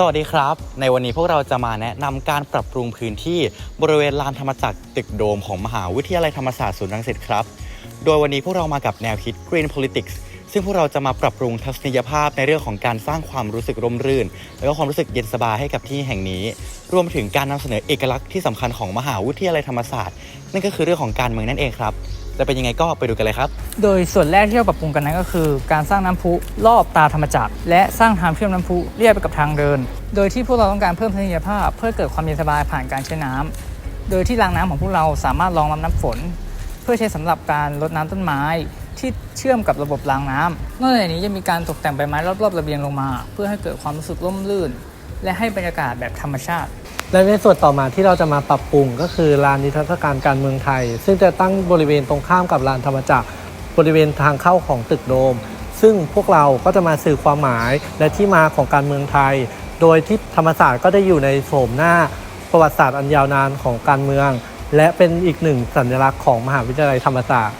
สวัสดีครับ ในวันนี้พวกเราจะมาแนะนำการปรับปรุงพื้นที่บริเวณลานธรรมจักรตึกโดมของมหาวิทยาลัยธรรมศาสตร์ศูนย์รังสิตครับ โดยวันนี้พวกเรามากับแนวคิด Green Politics ซึ่งพวกเราจะมาปรับปรุงทัศนียภาพในเรื่องของการสร้างความรู้สึกร่มรื่น และก็ความรู้สึกเย็นสบายให้กับที่แห่งนี้ รวมถึงการนำเสนอเอกลักษณ์ที่สำคัญของมหาวิทยาลัยธรรมศาสตร์ นั่นก็คือเรื่องของการเมืองนั่นเองครับ จะเป็นยังไงก็ไปดูกันเลยครับ โดยส่วนแรกที่เราปรับปรุงกันนั้นก็คือ การสร้างน้ำพุรอบตาธรรมจักรและสร้างทางเชื่อมน้ำพุเรียบไปกับทางเดิน โดยที่พวกเราต้องการเพิ่มทัศนียภาพ เพื่อเกิดความเย็นสบายผ่านการใช้น้ำโดยที่รางน้ำของพวกเราสามารถรองรับน้ำฝน เพื่อใช้สำหรับการรดน้ำต้นไม้ ที่เชื่อมกับระบบรางน้ำนอกจากนี้ยังมีการตกแต่งใบไม้รอบๆระเบียงลงมา เพื่อให้เกิดความรู้สึกร่มรื่น และให้บรรยากาศแบบธรรมชาติ และในส่วนต่อมาที่เราจะมาปรับปรุงก็คือลานนิทรรศการการเมืองไทย ซึ่งจะตั้งบริเวณตรงข้ามกับลานธรรมจักรบริเวณทางเข้าของตึกโดม ซึ่งพวกเราก็จะมาสื่อความหมายและที่มาของการเมืองไทย โดยที่ธรรมศาสตร์ก็ได้อยู่ในโฉมหน้าประวัติศาสตร์อันยาวนานของการเมือง และเป็นอีกหนึ่งสัญลักษณ์ของมหาวิทยาลัยธรรมศาสตร์